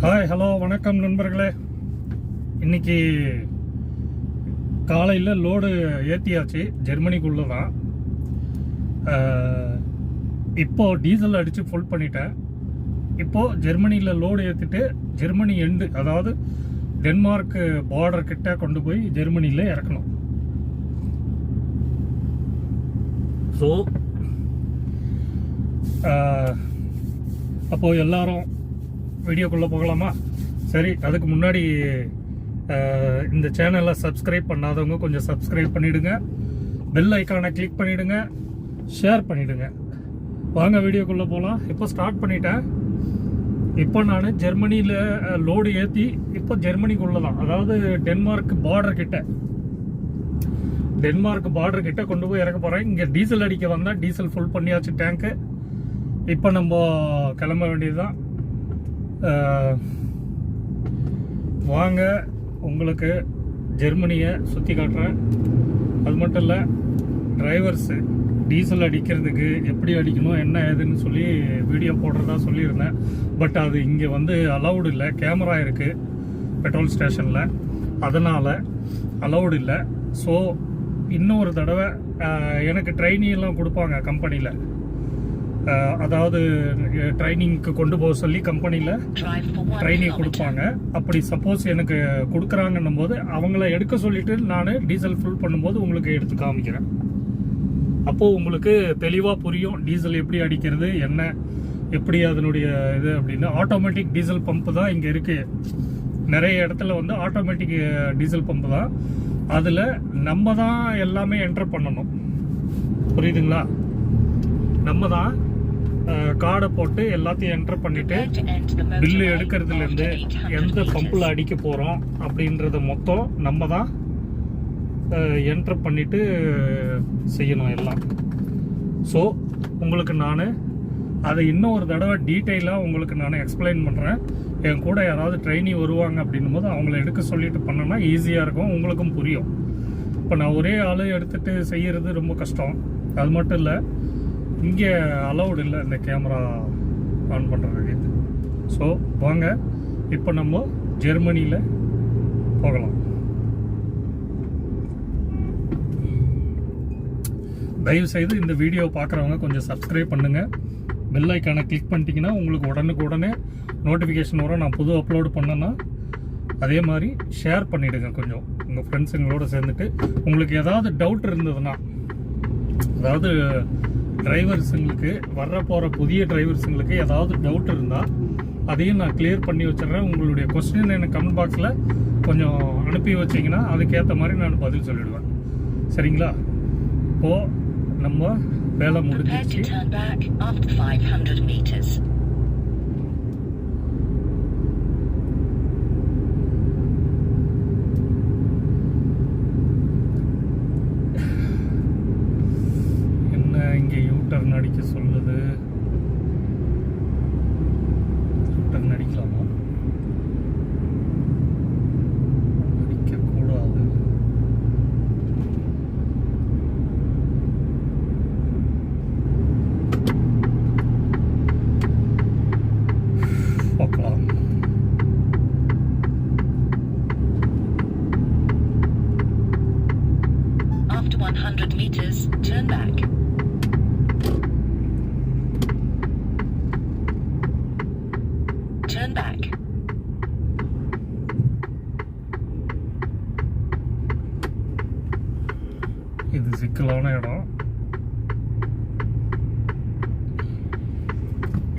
Hi hello வணக்கம் நண்பர்களே. இன்னைக்கு காலையில் லோடு ஏற்றியாச்சு ஜெர்மனிக்குள்ளே தான் இப்போது டீசல் அடித்து ஃபுல் பண்ணிட்டேன். இப்போது ஜெர்மனியில் லோடு ஏற்றிட்டு ஜெர்மனி எண்டு அதாவது டென்மார்க் பார்டர் கிட்ட கொண்டு போய் ஜெர்மனியில் இறக்கணும். ஸோ அப்போது எல்லாரும் வீடியோக்குள்ளே போகலாமா? சரி அதுக்கு முன்னாடி இந்த சேனலை சப்ஸ்கிரைப் பண்ணாதவங்க கொஞ்சம் சப்ஸ்கிரைப் பண்ணிவிடுங்க பெல் ஐக்கானை கிளிக் பண்ணிவிடுங்க ஷேர் பண்ணிவிடுங்க வாங்க வீடியோக்குள்ளே போகலாம் இப்போ ஸ்டார்ட் பண்ணிட்டேன். இப்போ நான் ஜெர்மனியில் லோடு ஏற்றி இப்போ ஜெர்மனிக்குள்ளே தான் அதாவது டென்மார்க் பார்டர் கிட்ட. டென்மார்க் பார்டர் கிட்ட கொண்டு போய் இறக்க போகிறேன் இங்கே டீசல் அடிக்க வந்தால் டீசல் ஃபுல் பண்ணியாச்சு டேங்க்கு இப்போ நம்ம கிளம்ப வேண்டியது தான் வாங்க உங்களுக்கு ஜெர்மனியை சுற்றி காட்டுறேன் அது மட்டும் இல்லை டிரைவர்ஸு டீசல் அடிக்கிறதுக்கு எப்படி அடிக்கணும் என்ன ஏதுன்னு சொல்லி வீடியோ போடுறதா சொல்லியிருந்தேன். பட் அது இங்கே வந்து அலௌடு இல்லை கேமரா இருக்குது பெட்ரோல் ஸ்டேஷனில் அதனால் அலௌடு இல்லை. ஸோ இன்னொரு தடவை எனக்கு ட்ரைனிங்லாம் கொடுப்பாங்க கம்பெனியில் அதாவது ட்ரைனிங்க்கு கொண்டு போக சொல்லி கம்பெனியில் ட்ரைனிங் கொடுப்பாங்க. அப்படி சப்போஸ் எனக்கு கொடுக்குறாங்கன்னும் போது அவங்கள எடுக்க சொல்லிட்டு நான் டீசல் ஃபுல் பண்ணும்போது உங்களுக்கு எடுத்து காமிக்கிறேன். அப்போது உங்களுக்கு தெளிவாக புரியும் டீசல் எப்படி அடிக்கிறது என்ன எப்படி அதனுடைய இது அப்படின்னு. ஆட்டோமேட்டிக் டீசல் பம்பு தான் இங்கே இருக்குது நிறைய இடத்துல வந்து ஆட்டோமேட்டிக் டீசல் பம்பு தான். அதில் நம்ம தான் எல்லாமே என்டர் பண்ணணும். புரியுதுங்களா? நம்ம தான் கார்டை போட்டு எல்லாத்தையும் என்டர் பண்ணிட்டு பில்லு எடுக்கிறதுலேருந்து எடுக்கிறதுல இருந்து எந்த பம்பில் அடிக்க போகிறோம் அப்படின்றத மொத்தம் நம்ம தான் என்டர் பண்ணிட்டு செய்யணும் எல்லாம். ஸோ உங்களுக்கு நான் அதை இன்னும் ஒரு தடவை டீட்டெயிலாக உங்களுக்கு நான் எக்ஸ்பிளைன் பண்ணுறேன் என் கூட யாராவது ட்ரைனி வருவாங்க அப்படின்னும் போது அவங்கள எடுக்க சொல்லிட்டு பண்ணனா ஈஸியாக இருக்கும் உங்களுக்கும் புரியும். இப்போ நான் ஒரே ஆள் எடுத்துகிட்டு செய்கிறது ரொம்ப கஷ்டம். அது மட்டும் இல்லை இங்கே அலௌடு இல்லை இந்த கேமரா ஆன் பண்ணுறதுக்கு ஸோ வாங்க. இப்போ நம்ம ஜெர்மனியில் போகலாம். தயவு செய்து இந்த வீடியோ பார்க்குறவங்க கொஞ்சம் சப்ஸ்கிரைப் பண்ணுங்கள் பெல் ஐக்கானை கிளிக் பண்ணிட்டீங்கன்னா உங்களுக்கு உடனுக்கு உடனே நோட்டிஃபிகேஷன் வரும். நான் புது அப்லோடு பண்ணேன்னா அதே மாதிரி ஷேர் பண்ணிவிடுங்க கொஞ்சம். உங்கள் ஃப்ரெண்ட்ஸுங்களோட சேர்ந்துட்டு. உங்களுக்கு ஏதாவது டவுட் இருந்ததுன்னா அதாவது டிரைவர்ஸுங்களுக்கு வர்ற போகிற புதிய டிரைவர்ஸுங்களுக்கு ஏதாவது டவுட் இருந்தால் அதையும் நான் கிளியர் பண்ணி வச்சிடுறேன். உங்களுடைய கொஸ்டின் எனக்கு கமெண்ட் பாக்ஸில் கொஞ்சம் அனுப்பி வச்சிங்கன்னா அதுக்கேற்ற மாதிரி நான் பதில் சொல்லிடுவேன். சரிங்களா? இப்போது நம்ம வேலை முடிஞ்சிச்சு to turn back after 500 meters. என்ன இங்கே யூட்டர்ன் அடிக்க சொல்லுது யூட்டர்ன் அடிக்கலாமா அடிக்கக்கூடாது பார்க்கலாம் After 100 meters, turn back. Turn back. இது சிக்கலான இடம்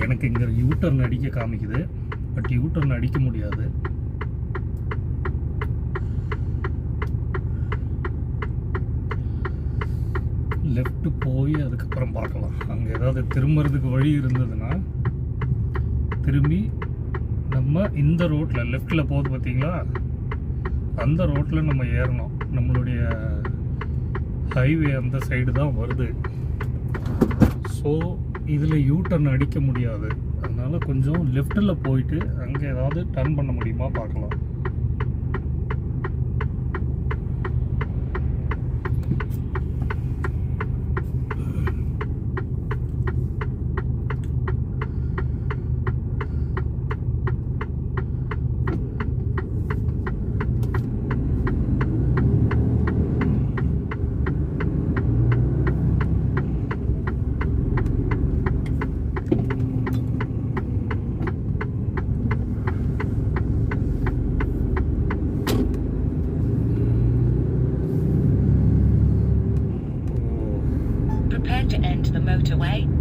எனக்கு இங்கே யூட்டர்ன் அடிக்க காமிக்குது. பட் யூட்டர்ன் அடிக்க முடியாது. லெஃப்ட் போய் அதுக்கப்புறம் பார்க்கலாம். அங்கே ஏதாவது திரும்புறதுக்கு வழி இருந்ததுன்னா திரும்பி நம்ம இந்த ரோட்டில் லெஃப்டில் போகுது பார்த்தீங்களா? அந்த ரோட்டில் நம்ம ஏறணும். நம்மளுடைய ஹைவே அந்த சைடு தான் வருது. ஸோ இதில் யூ டர்ன் அடிக்க முடியாது. அதனால் கொஞ்சம் லெஃப்ட்டில் போயிட்டு அங்கே ஏதாவது டர்ன் பண்ண முடியுமா பார்க்கலாம்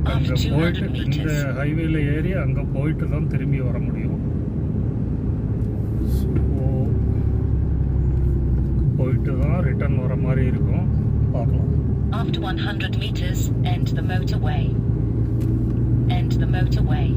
After அங்கே போயிட்டு 200 இந்த. ஹைவேல ஏறி அங்கே போயிட்டு தான் திரும்பி வர முடியும் ஸோ போயிட்டு தான் ரிட்டர்ன் வர மாதிரி இருக்கும் பார்க்கலாம் After 100 meters, end the motorway. End the motorway.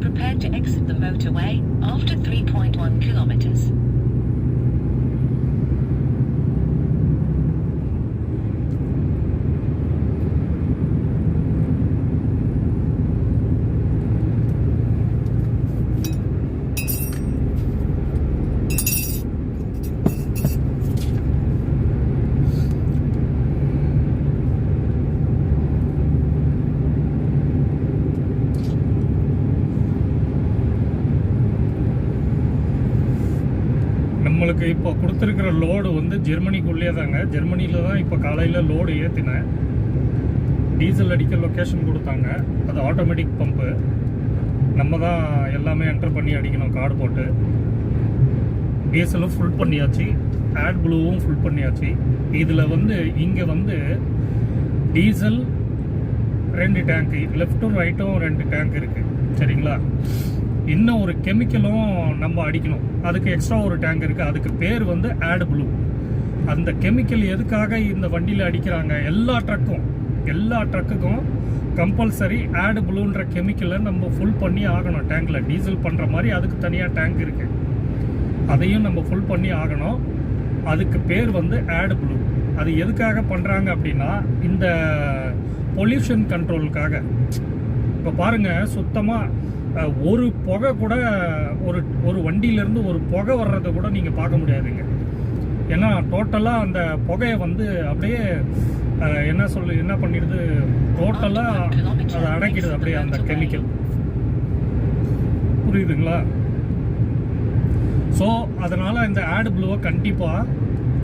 Prepare to exit the motorway after 3.1 kilometers. இப்போ கொடுத்துருக்கிற லோடு வந்து ஜெர்மனிக்குள்ளேயே தாங்க. ஜெர்மனியில் தான் இப்போ காலையில் லோடு ஏற்றினேன் டீசல் அடிக்க லொக்கேஷன் கொடுத்தாங்க. அது ஆட்டோமேட்டிக் பம்பு நம்ம தான் எல்லாமே என்டர் பண்ணி அடிக்கணும் கார்டு போட்டு. டீசலும் ஃபுல் பண்ணியாச்சு. ஆட் ப்ளூவும் ஃபுல் பண்ணியாச்சு. இதில் வந்து இங்கே வந்து டீசல் ரெண்டு டேங்க்கு லெஃப்ட்டும் ரைட்டும் ரெண்டு டேங்க் இருக்குது சரிங்களா? இன்னும் ஒரு கெமிக்கலும் நம்ம அடிக்கணும். அதுக்கு எக்ஸ்ட்ரா ஒரு டேங்க் இருக்குது அதுக்கு பேர் வந்து ஆட் ப்ளூ அந்த கெமிக்கல் எதுக்காக இந்த வண்டியில் அடிக்கிறாங்க? எல்லா ட்ரக்கும் எல்லா ட்ரக்குக்கும் கம்பல்சரி ஆட் ப்ளூன்ற கெமிக்கலை நம்ம ஃபுல் பண்ணி ஆகணும். டேங்க்கில் டீசல் பண்ணுற மாதிரி அதுக்கு தனியாக டேங்க் இருக்குது அதையும் நம்ம ஃபுல் பண்ணி ஆகணும். அதுக்கு பேர் வந்து ஆட் ப்ளூ அது எதுக்காக பண்ணுறாங்க அப்படின்னா இந்த பொல்யூஷன் கண்ட்ரோலுக்காக இப்போ பாருங்க சுத்தமாக ஒரு புகை கூட ஒரு ஒரு வண்டியிலேருந்து ஒரு புகை வர்றதை கூட நீங்கள் பார்க்க முடியாதுங்க. ஏன்னா டோட்டலாக அந்த புகையை வந்து அப்படியே என்ன சொல்லு என்ன பண்ணிடுது? டோட்டலாக அதை அடைக்கிடுது அப்படியே அந்த கெமிக்கல் புரியுதுங்களா? ஸோ அதனால் இந்த ஆட் ப்ளூவை கண்டிப்பாக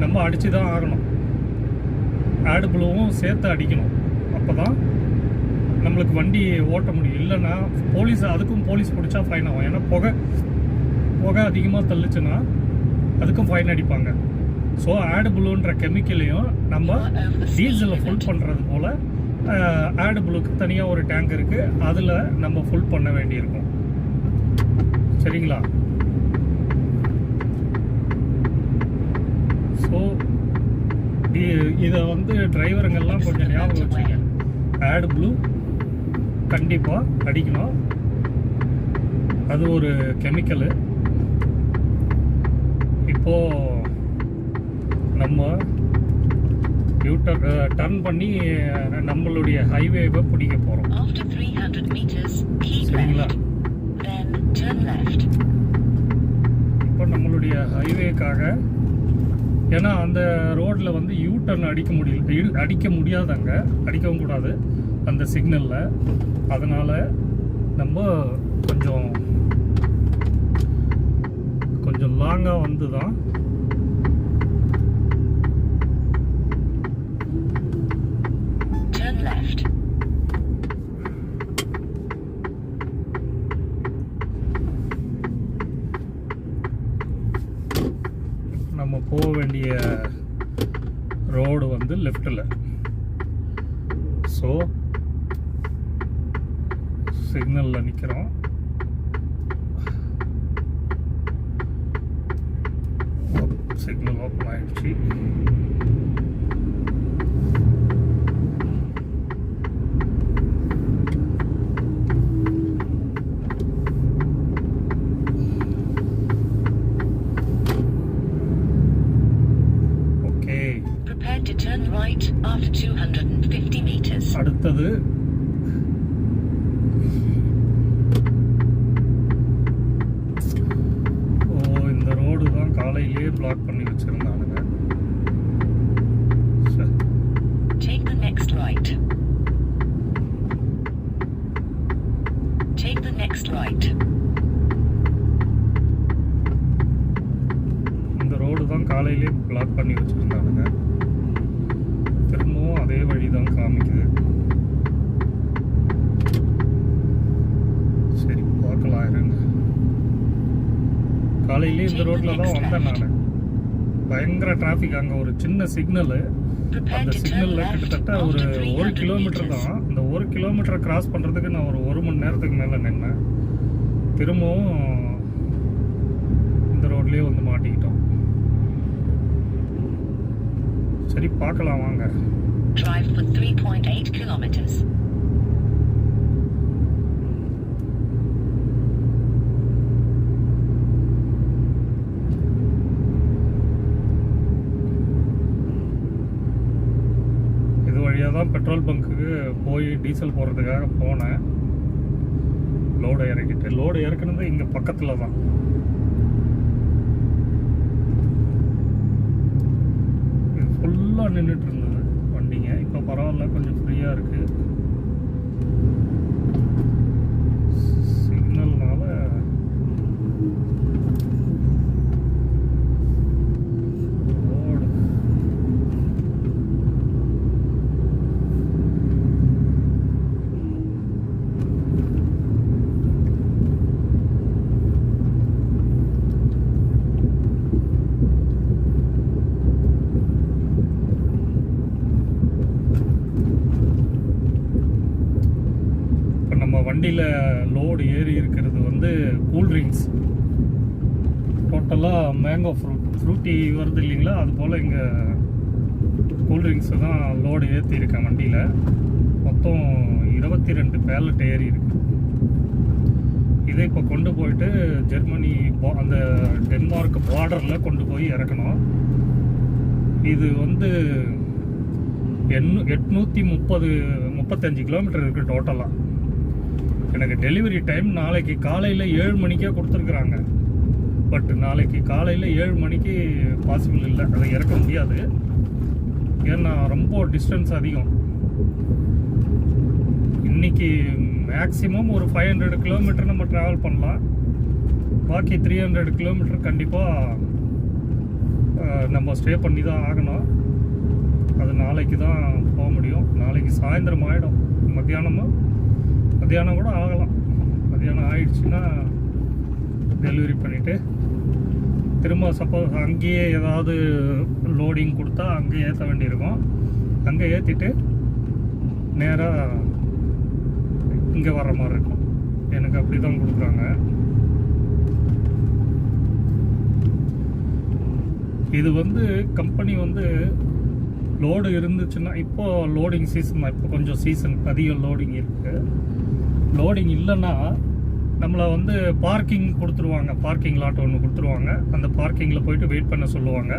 நம்ம அடித்து தான் ஆகணும் ஆட் ப்ளூவும் சேர்த்து அடிக்கணும். அப்போ தான் நம்மளுக்கு வண்டி ஓட்ட முடியும். இல்லைன்னா போலீஸ் அதுக்கும் போலீஸ் பிடிச்சா ஃபைன் ஆகும். ஏன்னா புகை புகை அதிகமாக தள்ளுச்சுன்னா அதுக்கும் ஃபைன் அடிப்பாங்க. ஸோ ஆடு ப்ளூன்ற கெமிக்கலையும் நம்ம டீசலில் ஃபுல் பண்ணுறது போல் ஆடு ப்ளூக்கு தனியாக ஒரு டேங்க் இருக்குது அதில் நம்ம ஃபுல் பண்ண வேண்டியிருக்கும். சரிங்களா? ஸோ இதை வந்து டிரைவருங்கெல்லாம் கொஞ்சம் ஞாபகம் வச்சுங்க. ஆட் ப்ளூ கண்டிப்பாக அடிக்கணும் அது ஒரு கெமிக்கலு. இப்போ நம்ம யூட்டர் டர்ன் பண்ணி நம்மளுடைய ஹைவேவை பிடிக்க போகிறோம் After 300 meters, keep சரிங்களா. இப்போ நம்மளுடைய ஹைவேக்காக ஏன்னா அந்த ரோட்டில் வந்து யூ டர்ன் அடிக்க முடியல அடிக்க முடியாதாங்க அடிக்கவும் கூடாது. அந்த சிக்னலில். அதனால் நம்ம கொஞ்சம் கொஞ்சம் லாங்காக வந்து தான். நம்ம போக வேண்டிய ரோடு வந்து லெஃப்டில் ஸோ சிக்னலில் நிற்கிறோம் சிக்னல் ஓப்பன் ஆயிடுச்சு. Okay Prepare to turn right after 250 meters. அடுத்தது ஓ இந்த ரோடு தான் காலையிலேயே பிளாக் பண்ணி வச்சிருந்தானுங்க சரி. Take the next right. Take the next right. இந்த ரோடு தான் காலையிலேயே பிளாக் பண்ணி வச்சிருந்தானுங்க திரும்பவும் அதே வழி தான் காமிக்குது சரி பார்க்கலாம் இருங்க காலையிலே இந்த ரோட்டில் தான் வந்தேன் நான். பயங்கர டிராஃபிக் அங்கே ஒரு சின்ன சிக்னலு அந்த சிக்னலில் கிட்டத்தட்ட ஒரு ஒரு கிலோமீட்டர் தான். இந்த ஒரு கிலோமீட்டரை கிராஸ் பண்ணுறதுக்கு நான் ஒரு ஒரு மணி நேரத்துக்கு மேலே நின்னேன். திரும்பவும் இந்த ரோட்லேயே வந்து மாட்டிக்கிட்டோம். சரி பார்க்கலாம் வாங்க. Drive for 3.8 kilometers. இது வழியாக தான் பெட்ரோல் பங்க்குக்கு போய் டீசல் போடுறதுக்காக போனேன். லோடு இறக்கிட்டு. லோடு இறக்குனது இங்கே பக்கத்தில் தான். இது ஃபுல்லாக நின்றுட்டு இருந்தது வண்டிங்க. இப்போ பரவாயில்ல கொஞ்சம் ஃப்ரீயாக இருக்குது சிக்னல்னால ரோடு இப்போ நம்ம வண்டியில் லோடு ஏறி இருக்கிறது வந்து கூல்ட்ரிங்க்ஸ் டோட்டலாக மேங்கோ ஃப்ரூட் ஃப்ரூட்டி வருது இல்லைங்களா? அது போல் இங்கே கூல்ட்ரிங்க்ஸு தான் லோடு ஏற்றியிருக்கேன் வண்டியில். மொத்தம் இருபத்தி ரெண்டு பேலட் ஏறி இருக்கு. இதை இப்போ கொண்டு போயிட்டு ஜெர்மனி அந்த டென்மார்க் பார்டரில் கொண்டு போய் இறக்கணும். இது வந்து எண்ணூ எட்நூற்றி முப்பது முப்பத்தஞ்சு கிலோமீட்டர் இருக்குது டோட்டலாக எனக்கு டெலிவரி டைம் நாளைக்கு காலையில் ஏழு மணிக்கே கொடுத்துருக்குறாங்க. பட் நாளைக்கு காலையில் ஏழு மணிக்கு பாசிபிள் இல்லை. அதை இறக்க முடியாது. ஏன்னா ரொம்ப டிஸ்டன்ஸ் அதிகம். இன்றைக்கி மேக்ஸிமம் ஒரு ஃபைவ் ஹண்ட்ரட் கிலோமீட்டர் நம்ம ட்ராவல் பண்ணலாம். பாக்கி த்ரீ ஹண்ட்ரட் கிலோமீட்டர் கண்டிப்பாக நம்ம ஸ்டே பண்ணி தான் ஆகணும். அது நாளைக்கு தான் போக முடியும். நாளைக்கு சாயந்தரம் ஆகிடும் மத்தியானமும் மத்தியானம் கூட ஆகலாம். மத்தியானம் ஆயிடுச்சுன்னா டெலிவரி பண்ணிவிட்டு திரும்ப சப்போஸ் அங்கேயே ஏதாவது லோடிங் கொடுத்தா அங்கே ஏற்ற வேண்டியிருக்கும். அங்கே ஏற்றிட்டு நேராக இங்கே வர்ற மாதிரி இருக்கும். எனக்கு அப்படி தான் கொடுக்குறாங்க. இது வந்து கம்பெனி வந்து லோடு இருந்துச்சுன்னா இப்போது லோடிங் சீசன் தான். இப்போ கொஞ்சம் சீசன் அதிக லோடிங் இருக்குது லோடிங் இல்லைன்னா நம்மளை வந்து பார்க்கிங் கொடுத்துருவாங்க. பார்க்கிங் லாட் ஒன்று கொடுத்துருவாங்க. அந்த பார்க்கிங்கில் போயிட்டு வெயிட் பண்ண சொல்லுவாங்க.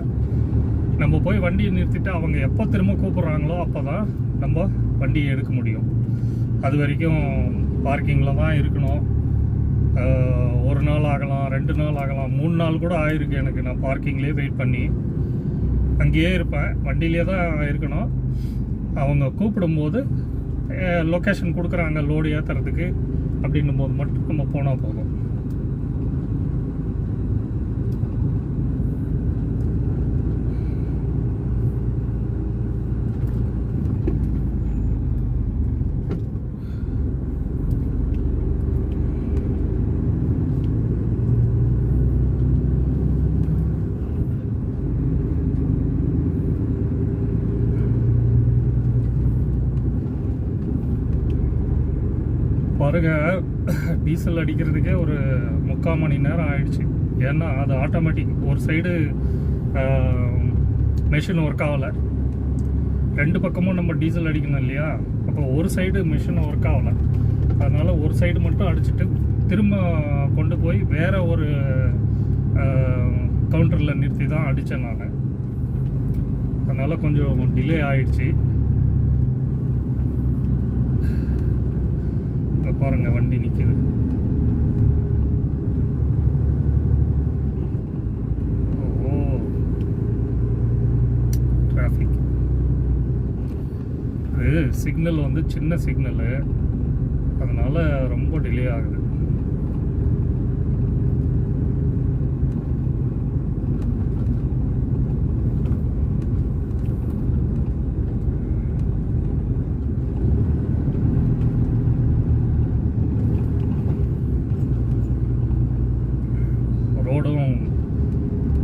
நம்ம போய் வண்டியை நிறுத்திட்டு அவங்க எப்போ திரும்ப கூப்பிட்றாங்களோ அப்போ தான் நம்ம வண்டியை எடுக்க முடியும். அது வரைக்கும் பார்க்கிங்கில் தான் இருக்கணும். ஒரு நாள் ஆகலாம் ரெண்டு நாள் ஆகலாம் மூணு நாள் கூட ஆயிருக்கு எனக்கு. நான் பார்க்கிங்லேயே வெயிட் பண்ணி அங்கேயே இருப்பேன். வண்டியிலே தான் இருக்கணும். அவங்க கூப்பிடும்போது லொக்கேஷன் கொடுக்குறாங்க லோடு ஏற்றுறதுக்கு அப்படின்னும் போது மட்டும் நம்ம போனால் போதும். பாருங்க டீசல் அடிக்கிறதுக்கே ஒரு முக்கால் மணி நேரம் ஆயிடுச்சு. ஏன்னா அது ஆட்டோமேட்டிக் ஒரு சைடு மெஷின் ஒர்க் ஆகலை. ரெண்டு பக்கமும் நம்ம டீசல் அடிக்கணும் இல்லையா? அப்போ ஒரு சைடு மிஷின் ஒர்க் ஆகலை. அதனால் ஒரு சைடு மட்டும் அடிச்சுட்டு திரும்ப கொண்டு போய் வேறு ஒரு கவுண்டரில் நிறுத்தி தான் அடித்தேன் நான். அதனால் கொஞ்சம் டிலே ஆயிடுச்சு. இப்போ பாருங்க வண்டி நிற்கிது ஓ டிராஃபிக் இது சிக்னல் வந்து சின்ன சிக்னலு அதனால ரொம்ப டிலே ஆகுது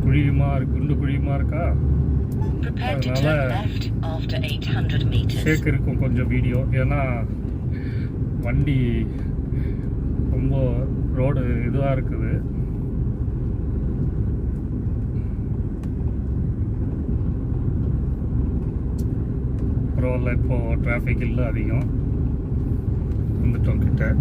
குழியுமா இருக்கு குண்டு குழியுமா இருக்கா Prepare to Another- turn left after 800 meters. ஷேக் இருக்கும் கொஞ்சம் வீடியோ ஏன்னா வண்டி ரொம்ப ரோடு இதுவாக இருக்குது. பரவாயில்ல இப்போ டிராஃபிக் இல்லை அதிகம். வந்துட்டோம் கிட்ட.